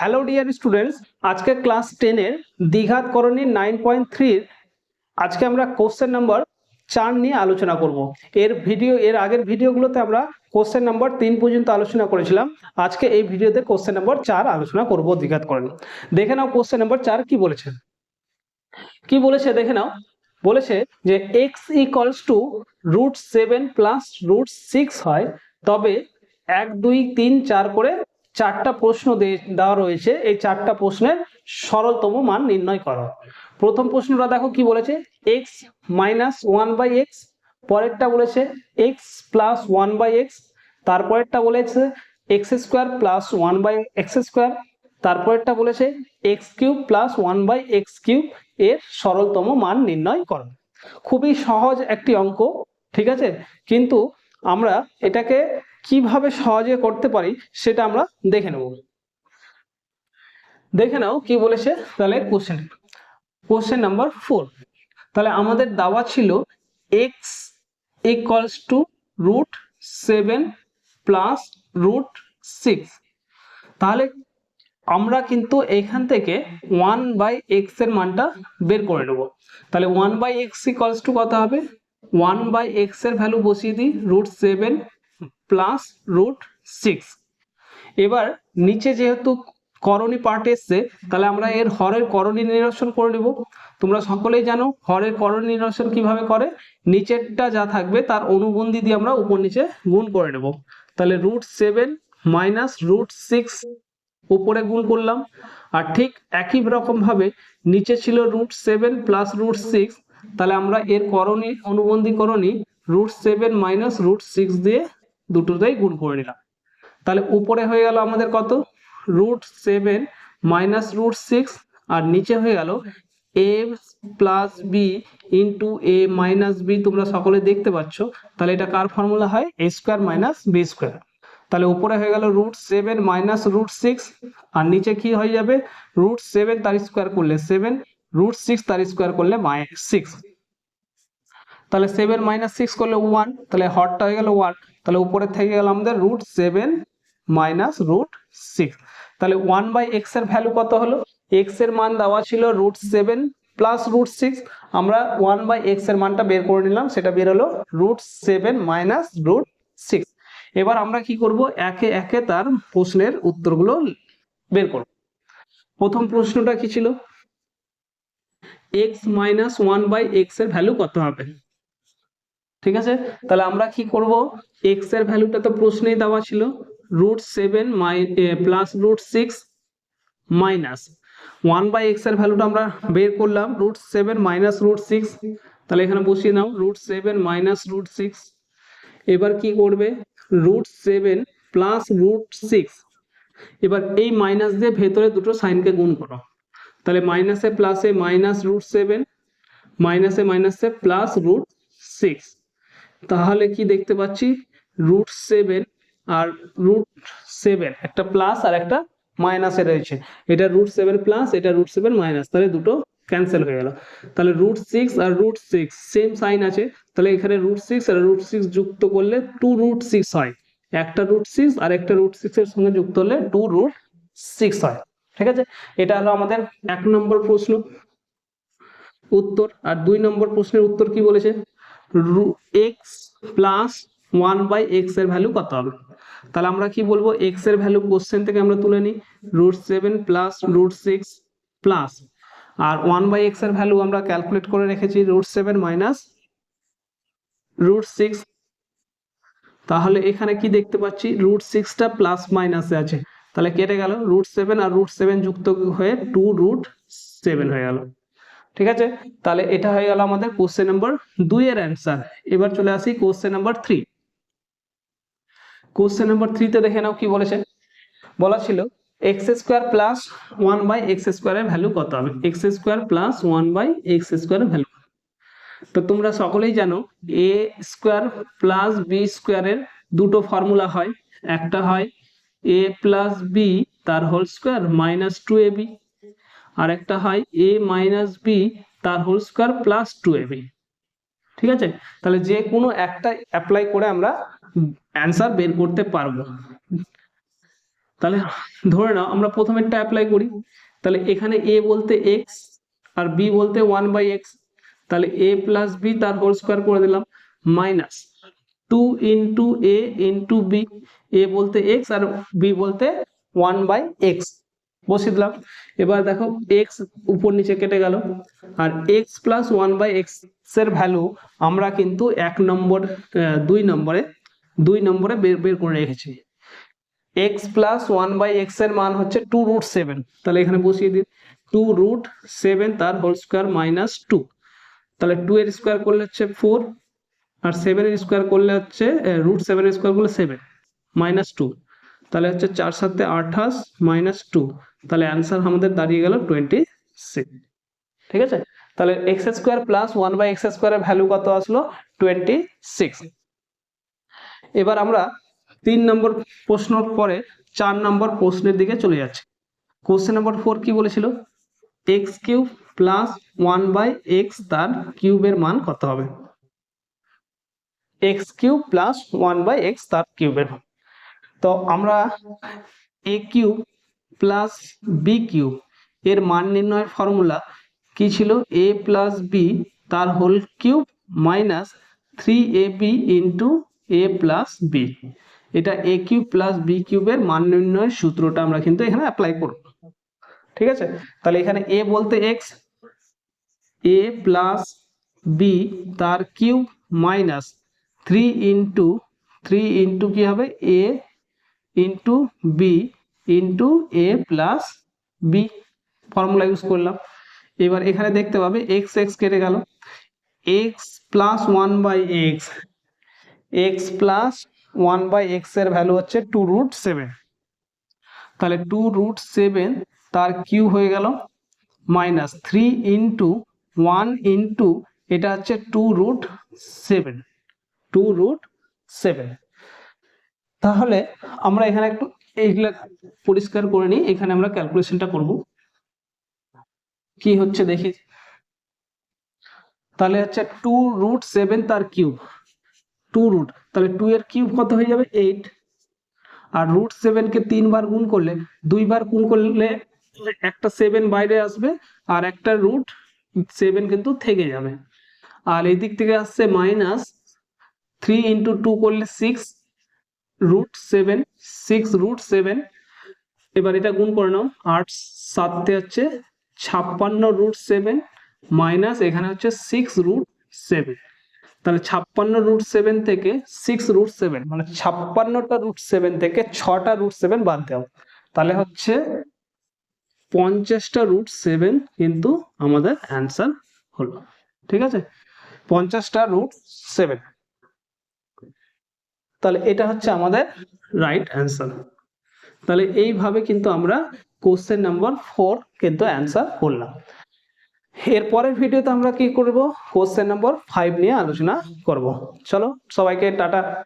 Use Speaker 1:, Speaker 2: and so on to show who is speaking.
Speaker 1: Hello dear students আজকে class টেনের দ্বিঘাত করণী নাইন পয়েন্ট থ্রির আজকে আমরা কোশ্চেন নাম্বার চার নিয়ে আলোচনা করব। এর ভিডিও এর আগের ভিডিওগুলোতে আমরা কোশ্চেন নাম্বার তিন পর্যন্ত আলোচনা করেছিলাম। আজকে এই ভিডিওতে কোশ্চেন নাম্বার চার আলোচনা করব দ্বিঘাত করণী। দেখে নাও কোশ্চেন নাম্বার চার কি বলেছে। কি বলেছে দেখে নাও। বলেছে যে x equals to root seven plus root six হয়, তবে এক, দুই, তিন, চার করে চারটা প্রশ্ন দেওয়া রয়েছে। এই চারটা প্রশ্নের সরলতম মান নির্ণয় করো। প্রথম প্রশ্নটা দেখো কি বলেছে? X minus one by x পরেরটা বলেছে x plus one by x তারপরেরটা বলেছে x square plus one by x square তারপরেরটা বলেছে x cube plus one by x cube এর সরলতম মান নির্ণয় করো। খুবই সহজ একটি অঙ্ক, ঠিক আছে? কিন্তু আমরা এটাকে কীভাবে সহজে করতে পারি সেটা আমরা দেখে নেব। দেখে নাও কি বলেছে তাহলে কোশ্চেন কোশ্চেন নাম্বার ফোর তাহলে আমাদের দেওয়া ছিল x equals to root seven plus root six তাহলে আমরা কিন্তু এখান থেকে ওয়ান বাই এক্সের মানটা বের করে নেব। তাহলে one by x equals to কত হবে? ওয়ান বাই এক্সের ভ্যালু বসিয়ে দিই root seven plus root six. এবার নিচে যেহেতু করণী পার্ট এসছে, তাহলে আমরা এর হরের করণী নিরসন করে নেব। তোমরা সকলেই জানো হরের করণী নিরসন কীভাবে করে? নিচেরটা যা থাকবে তার অনুবন্ধী দিয়ে আমরা উপর নিচে গুণ করে নেব। তাহলে root seven minus root six উপরে গুণ করলাম। আর ঠিক একই রকম ভাবে নিচে ছিল root seven plus root six, তাহলে আমরা এর করণী, অনুবন্ধী করণী root seven minus root six দিয়ে দুটোতেই গুণ করে নিলাম। তাহলে উপরে হয়ে গেল আমাদের কত? Root seven minus root six আর নিচে হয়ে গেল a plus b into a minus b তোমরা সকলে দেখতে পাচ্ছ। তাহলে এটা কার ফর্মুলা হয়? A square minus b square তাহলে উপরে হয়ে গেল root seven minus root six আর নিচে কি হয়ে যাবে? রুট সেভেন তার স্কোয়ার করলে সেভেন রুট সিক্স তার স্কোয়ার করলে মাই সিক্স তাহলে সেভেন মাইনাস সিক্স করলে ওয়ান তাহলে হটটা হয়ে গেল ওয়ান তাহলে উপরে থেকে গেল আমাদের root seven minus root six তাহলে ওয়ান বাই এক্সের ভ্যালু কত হলো? এক্সের মান দেওয়া ছিল root seven plus root six আমরা ওয়ান বাই এক্সের মানটা বের করে নিলাম, সেটা বের হলো root seven minus root six এবার আমরা কি করব? একে একে তার প্রশ্নের উত্তরগুলো বের করব। প্রথম প্রশ্নটা কি ছিল? এক্স মাইনাস ওয়ান বাই এক্সের ভ্যালু কত হবে? ঠিক আছে? তাহলে আমরা কি করব? এক্সের ভ্যালুটা তো প্রশ্নেই দেওয়া ছিল। Root seven my plus root six minus one by এক্সের ভ্যালুটা আমরা বের করলাম। Root seven minus root six তাহলে এখানে বসিয়ে নাও। Root seven minus root six এবার কি করবে? Root seven plus root six এবার এই মাইনাস দিয়ে ভেতরে দুটো সাইনকে গুণ করো। তাহলে মাইনাসে প্লাসে মাইনাস রুট সেভেন মাইনাসে মাইনাসে প্লাস রুট সিক্স তাহলে কি দেখতে পাচ্ছি? রুট সেভেন আর রুট সেভেন একটা প্লাস আর একটা মাইনাসে রয়েছে। এটা রুট সেভেন প্লাস এটা রুট সেভেন মাইনাস তাহলে দুটো ক্যান্সেল হয়ে গেল। তাহলে রুট সিক্স আর রুট সিক্স সেম সাইন আছে। তাহলে এখানে রুট সিক্স আর রুট সিক্স যুক্ত করলে টু রুট সিক্স হয়। একটা রুট সিক্স আর একটা রুট সিক্স এর সঙ্গে যুক্ত হলে টু রুট সিক্স হয়। ঠিক আছে? এটা হলো আমাদের এক নম্বর প্রশ্ন। উত্তর, আর দুই নম্বর প্রশ্নের উত্তর কি বলেছে? এক্স প্লাস ওয়ান বাই এক্সের ভ্যালু কত হবে? তাহলে আমরা কি বলব? এক্সের ভ্যালু কোশ্চেন থেকে আমরা তুলে নিই। Root seven plus root six plus R one by এক্সের ভ্যালু আমরা ক্যালকুলেট করে রেখেছি root seven minus root six তাহলে এখানে কি দেখতে পাচ্ছি? রুট সিক্সটা প্লাস মাইনাসে আছে। তাহলে কেটে গেল। রুট সেভেন আর রুট সেভেন যুক্ত হয়ে টু রুট সেভেন হয়ে গেল। ঠিক আছে? তাহলে এটা হয়ে গেল আমাদের কোশ্চেন নাম্বার দুই এর অ্যান্সার এবার চলে আসি question number three question number থ্রিতে দেখে নাও কি বলেছে। বলা ছিল x square plus one by x স্কোয়ারের ভ্যালু কত হবে? X square plus one by x স্কোয়ারের ভ্যালু তো তোমরা সকলেই জানো এ স্কোয়ার প্লাস বি স্কোয়ারের দুটো ফর্মুলা হয়। একটা হয় এ প্লাস বি তার whole square minus two a b আর একটা হয় এ মাইনাস বি তার whole square plus two a b ঠিক আছে? তাহলে যে কোনো একটা অ্যাপ্লাই করে আমরা অ্যান্সার বের করতে পারব। তাহলে ধরে নাও, আমরা প্রথমেরটা অ্যাপ্লাই করি। তাহলে এখানে এ বলতে এক্স আর বি বলতে ওয়ান বাই এক্স তাহলে এ প্লাস বি তার হোল স্কোয়ার করে দিলাম। Minus two into a into b a বলতে এক্স আর বি বলতে ওয়ান বাই এক্স বসিয়ে দিলাম। এবার দেখো এক্স উপর নিচে কেটে গেল। আর এক্স প্লাস ওয়ান বাই এক্সের ভ্যালু আমরা কিন্তু এক নম্বর দুই নম্বরে দুই নম্বরে বের বের করে রেখেছি। এক্স প্লাস ওয়ান বাই এক্সের মান হচ্ছে টু রুট সেভেন তাহলে এখানে বসিয়ে দিই। টু রুট সেভেন তার হোল স্কোয়ার মাইনাস টু তাহলে টু এর স্কোয়ার করলে হচ্ছে ফোর আর সেভেন এর স্কোয়ার করলে হচ্ছে রুট সেভেন এর স্কোয়ার করলে সেভেন মাইনাস টু তাহলে হচ্ছে চার সাথে আঠাশ মাইনাস টু তাহলে অ্যান্সার আমাদের দাঁড়িয়ে গেল টোয়েন্টি সিক্স ঠিক আছে? তাহলে x square plus one by x স্কোয়ারের ভ্যালু কত আসলো? টোয়েন্টি সিক্স এবার আমরা তিন নম্বর প্রশ্নর পরে চার নম্বর প্রশ্নের দিকে চলে যাচ্ছি। কোশ্চেন নাম্বার ফোর কি বলেছিল? X cube plus one by x তার কিউবের মান কত হবে? X cube plus one by x তার কিউবের মান। তো আমরা a cube plus b cube. এর মান নির্ণয়ের ফর্মুলা কি ছিল? এ প্লাস বি তার whole cube minus three a b into a plus b. এটা এ কিউব প্লাস বি কিউবের মান নির্ণয়ের সূত্রটা আমরা কিন্তু এখানে অ্যাপ্লাই করব। ঠিক আছে? তাহলে এখানে এ বলতে এক্স এ প্লাস বি তার cube minus three into three into কি হবে? A into b into a plus b formula use করলাম। এবার এখানে দেখতে পাবে এক্স এক্স কেটে গেল। X plus one by x x plus one by এক্সের ভ্যালু হচ্ছে টু রুট সেভেন তাহলে টু রুট সেভেন তার কিউ হয়ে গেল minus three into one into এটা হচ্ছে two root seven two root seven তাহলে আমরা এখানে একটু এইগুলা পরিষ্কার করে নিই। এখানে আমরা ক্যালকুলেশনটা করব। কি হচ্ছে দেখি। তাহলে হচ্ছে টু রুট সেভেন তার কিউব টু রুট তাহলে টু এর কিউব কত হয়ে যাবে? এইট আর রুট সেভেনকে তিনবার গুণ করলে দুইবার গুণ করলে একটা সেভেন বাইরে আসবে, আর একটা রুট সেভেন কিন্তু থেকে যাবে। আর এই দিক থেকে আসছে মাইনাস থ্রি ইন্টু টু করলে six root seven six root seven এবার এটা গুণ করে নাও, আট সাতে হচ্ছে ছাপ্পান্ন রুট সেভেন মাইনাস এখানে হচ্ছে সিক্স রুট সেভেন তাহলে ছাপ্পান্ন রুট সেভেন থেকে সিক্স রুট সেভেন মানে ছাপ্পান্নটা রুট সেভেন থেকে ছটা রুট সেভেন বাদ দাও। তাহলে হচ্ছে পঞ্চাশটা রুট সেভেন কিন্তু আমাদের অ্যান্সার হলো। ঠিক আছে? পঞ্চাশটা রুট সেভেন তাহলে এটা হচ্ছে আমাদের রাইট অ্যান্সার তাহলে এইভাবে কিন্তু আমরা কোশ্চেন নাম্বার ফোর কিন্তু অ্যান্সার করলাম। এর পরের ভিডিওতে আমরা কি করব? কোশ্চেন নাম্বার ফাইভ নিয়ে আলোচনা করব। চলো সবাইকে টাটা।